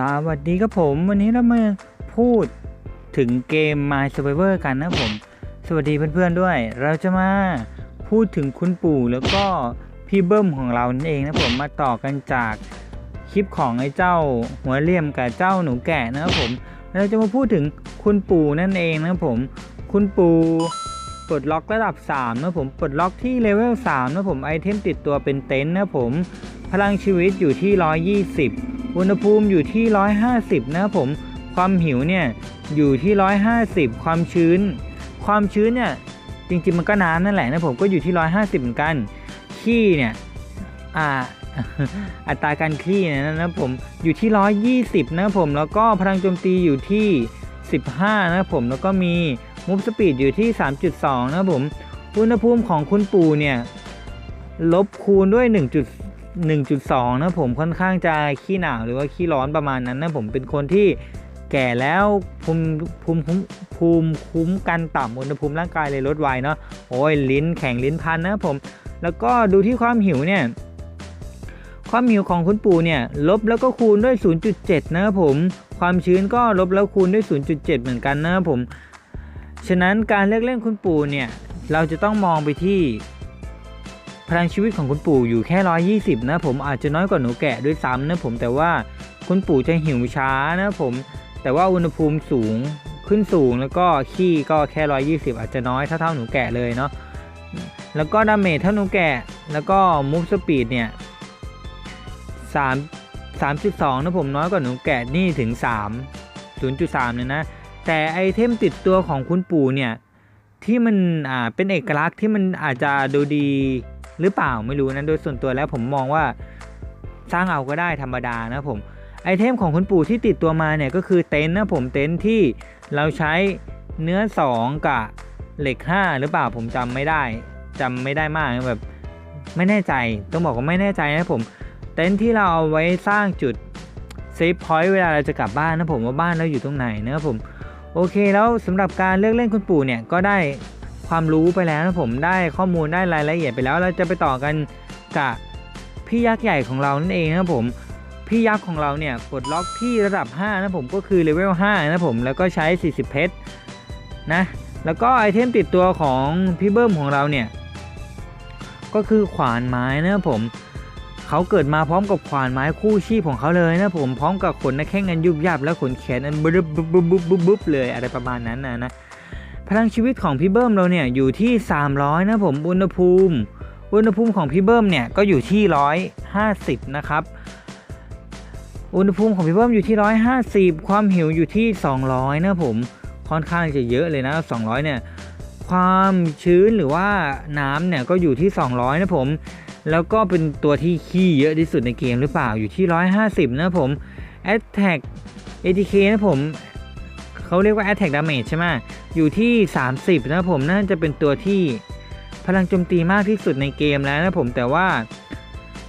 สวัสดีครับผม วันนี้เรามาพูดถึงเกม My Survivor กันนะผม สวัสดีเพื่อนๆด้วย เราจะมาพูดถึงคุณปู่แล้วก็พี่เบิ้มของเรานั่นเองนะผมมาต่อกันจากคลิปของไอ้เจ้าหัวเลี่ยมกับเจ้าหนูแกะนะครับผม เราจะมาพูดถึงคุณปู่นั่นเองนะครับผม คุณปู่ปลดล็อกระดับ 3 นะผมปลดล็อกที่เลเวล3นะผมไอเทมติดตัวเป็นเต็นท์นะผม พลังชีวิตอยู่ที่ 120 อุณหภูมิอยู่ที่ 150 นะครับผม ความหิวเนี่ยอยู่ที่ 150 ความชื้น ความชื้นเนี่ยจริงๆมันก็น้ำนั่นแหละนะผมก็อยู่ที่ 150 เหมือนกัน ขี้เนี่ยอ่าอัตราการขี้เนี่ยนะผมอยู่ที่ 120 นะครับผมแล้วก็พลังโจมตีอยู่ที่ 15 นะครับผมแล้วก็มีมูฟสปีดอยู่ที่ 3.2 นะครับผมอุณหภูมิของคุณปู่เนี่ยลบคูณด้วย 1. 1.2 นะผมค่อนข้างจะขี้หนาวหรือว่าขี้ร้อนประมาณนั้นนะผมเป็นคนที่แก่แล้วภูมิภูมิคุ้มภูมิคุ้มกันต่ำอุณหภูมิร่างกายเลยลดไวเนาะโอ้ยลิ้นแข็งลิ้นพันนะผม แล้วก็ดูที่ความหิวเนี่ยความหิวของคุณปู่เนี่ยลบแล้วก็คูณด้วย 0.7 นะครับผม ความชื้นก็ลบแล้วคูณด้วย 0.7 เหมือนกันนะครับผม ฉะนั้นการเลือกเล่นคุณปู่เนี่ยเราจะต้องมองไปที่ พลังชีวิตของคุณปู่อยู่แค่ 120 นะผมอาจจะน้อยกว่าหนูแกะด้วยซ้ำนะผมแต่ว่าคุณปู่จะหิวช้านะผม แต่ว่าอุณหภูมิสูงขึ้นสูงแล้วก็ขี้ก็แค่ 120 อาจจะน้อยเท่าเท่าหนูแกะเลยเนาะแล้วก็ดาเมจเท่าหนูแกะแล้วก็มูฟสปีดเนี่ย3 3.2นะผมน้อยกว่าหนูแกะนี่ถึง3 0.3เลยนะ แต่ไอเทมติดตัวของคุณปู่เนี่ยที่มันอ่าเป็นเอกลักษณ์ที่มันอาจจะดูดี หรือเปล่าไม่รู้นะโดยส่วนตัวแล้วผมมองว่าสร้างเอาก็ได้ธรรมดานะผมไอเทมของคุณปู่ที่ติดตัวมาเนี่ยก็คือเต็นท์นะผมเต็นท์ที่เราใช้เนื้อ 2 กับเหล็ก 5 หรือเปล่าผมจำไม่ได้จำไม่ได้มากแบบไม่แน่ใจต้องบอกว่าไม่แน่ใจนะผมเต็นท์ที่เราเอาไว้สร้างจุดเซฟพอยต์เวลาเราจะกลับบ้านนะผมว่าบ้านเราอยู่ตรงไหนนะผมโอเคแล้วสำหรับการเลือกเล่นคุณปู่เนี่ยก็ได้ ความรู้ไปแล้วนะผมได้ข้อมูลได้รายละเอียดไปแล้ว เราจะไปต่อกันกับพี่ยักษ์ใหญ่ของเรานั่นเองนะครับผมพี่ยักษ์ของเราเนี่ยปลดล็อกที่ระดับ 5 นะผมก็คือเลเวล5นะผมแล้วก็ใช้ 40 เพชรนะแล้วก็ไอเทมติดตัวของพี่เบิ้มของเราเนี่ยก็คือขวานไม้นะผมเขาเกิดมาพร้อมกับขวานไม้คู่ชีพของเขาเลยนะผมพร้อมกับขนน้าแข้งอันยุบยับและขนแขนอันบึบบึบบึบบึบบึบบึบเลยอะไรประมาณนั้นนะนะ พลังชีวิตของพี่เบิ้มเราเนี่ยอยู่ที่ 300 นะผมอุณหภูมิ อุณหภูมิของพี่เบิ้มเนี่ยก็อยู่ที่ 150 นะครับ อุณหภูมิของพี่เบิ้มอยู่ที่ 150 ความหิวอยู่ที่ 200 นะผมค่อนข้างจะเยอะเลยนะ 200 เนี่ยความชื้นหรือว่าน้ำเนี่ยก็อยู่ที่ 200 นะผม แล้วก็เป็นตัวที่ขี้เยอะที่สุดในเกมหรือเปล่าอยู่ที่ 150 นะผม Attack ATK นะผม เขาเรียกว่า Attack Damage ใช่ไหม อยู่ที่ 30 นะผมน่าจะเป็นตัวที่พลังโจมตีมากที่สุดในเกมแล้วนะผมแต่ว่า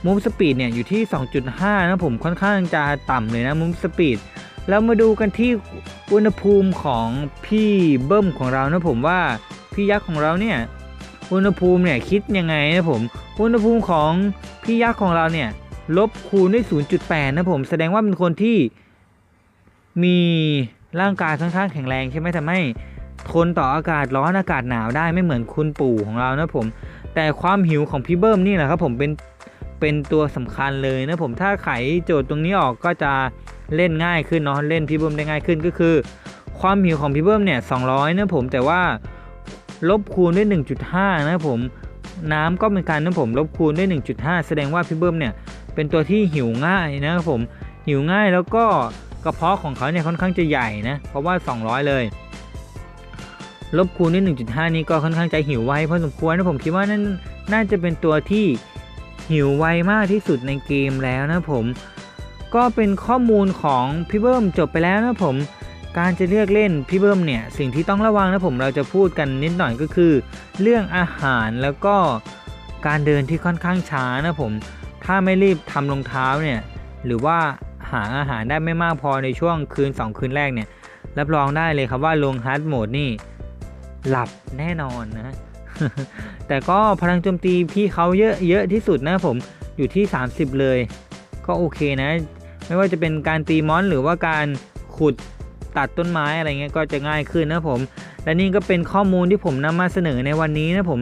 Move Speed เนี่ยอยู่ที่ 2.5 นะผมค่อนข้างจะต่ำเลยนะ Move Speed แล้วมาดูกันที่อุณหภูมิของพี่เบิ้มของเรานะผมว่าพี่ยักษ์ของเราเนี่ยอุณหภูมิเนี่ยคิดยังไงนะผมอุณหภูมิของพี่ยักษ์ของเราเนี่ยลบคูณด้วย 0.8 นะผมแสดงว่าเป็นคนที่มีร่างกายค่อนข้างแข็งแรงใช่ไหมทำให้ ทนต่ออากาศร้อนอากาศหนาวได้ไม่เหมือนคุณปู่ของเรานะผม แต่ความหิวของพี่เบิ้มนี่แหละครับผมเป็นเป็นตัวสำคัญเลยนะผมถ้าไขโจทย์ตรงนี้ออกก็จะเล่นง่ายขึ้นเนาะเล่นพี่เบิ้มได้ง่ายขึ้นก็คือ ความหิวของพี่เบิ้มเนี่ย200นะผมแต่ว่าลบคูณด้วย 1.5 นะผมน้ำก็เป็นการนะผมลบคูณด้วย 1.5 แสดงว่าพี่เบิ้มเนี่ยเป็นตัวที่หิวง่ายนะครับผมหิวง่ายแล้วก็กระเพาะของเขาเนี่ยค่อนข้างจะใหญ่นะเพราะว่า 200 เลย ลบคูณด้วย 1.5 นี่ก็ค่อนข้างจะหิวไวพอสมควรนะผมคิดว่านั่นน่าจะเป็นตัวที่หิวไวมากที่สุดในเกมแล้วนะผม ก็เป็นข้อมูลของพี่เบิ้มจบไปแล้วนะผมการจะเลือกเล่นพี่เบิ้มเนี่ยสิ่งที่ต้องระวังนะผมเราจะพูดกันนิดหน่อยก็คือ เรื่องอาหารแล้วก็การเดินที่ค่อนข้างช้านะผม ถ้าไม่รีบทำรองเท้าเนี่ยหรือว่าหาอาหารได้ไม่มากพอในช่วงคืน 2 คืนแรกเนี่ยรับรองได้เลยครับว่าลงฮาร์ดโหมดนี่ หลับแน่นอนนะ แต่ก็พลังโจมตีพี่เขาเยอะเยอะที่สุดนะผมอยู่ที่ 30 เลย ก็โอเคนะ ไม่ว่าจะเป็นการตีมอนหรือว่าการขุดตัดต้นไม้อะไรเงี้ยก็จะง่ายขึ้นนะผม และนี่ก็เป็นข้อมูลที่ผมนำมาเสนอในวันนี้นะผม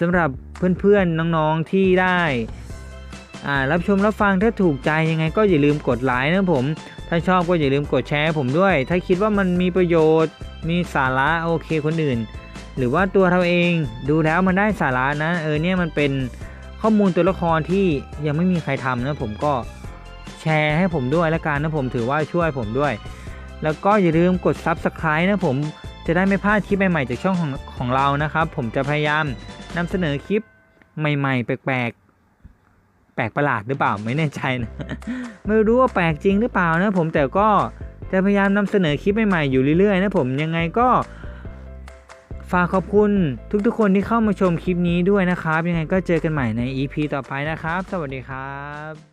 สำหรับเพื่อนๆน้องๆที่ได้อ่ารับชมรับฟังถ้าถูกใจยังไงก็อย่าลืมกดไลค์นะผม ถ้าชอบก็อย่าลืมกดแชร์ผมด้วย ถ้าคิดว่ามันมีประโยชน์ มีสาระโอเคคนอื่น หรือว่าตัวเราเองดูแล้วมันได้สาระนะเออเนี่ยมันเป็นข้อมูลตัวละครที่ยังไม่มีใครทำนะผมก็แชร์ให้ผมด้วยละกันนะผมถือว่าช่วยผมด้วย แล้วก็อย่าลืมกด Subscribe นะผมจะได้ไม่พลาดคลิปใหม่ๆจากช่องของของเรานะครับ ผมจะพยายามนำเสนอคลิปใหม่ๆ แปลกๆ แปลกประหลาดหรือเปล่าไม่แน่ใจนะไม่รู้ว่าแปลกจริงหรือเปล่านะผมแต่ก็จะพยายามนำเสนอคลิปใหม่ๆอยู่เรื่อยๆนะผมยังไงก็ ฝากขอบคุณทุกๆคนที่เข้ามาชมคลิปนี้ด้วยนะครับ ยังไงก็เจอกันใหม่ใน EP ต่อไปนะครับ สวัสดีครับ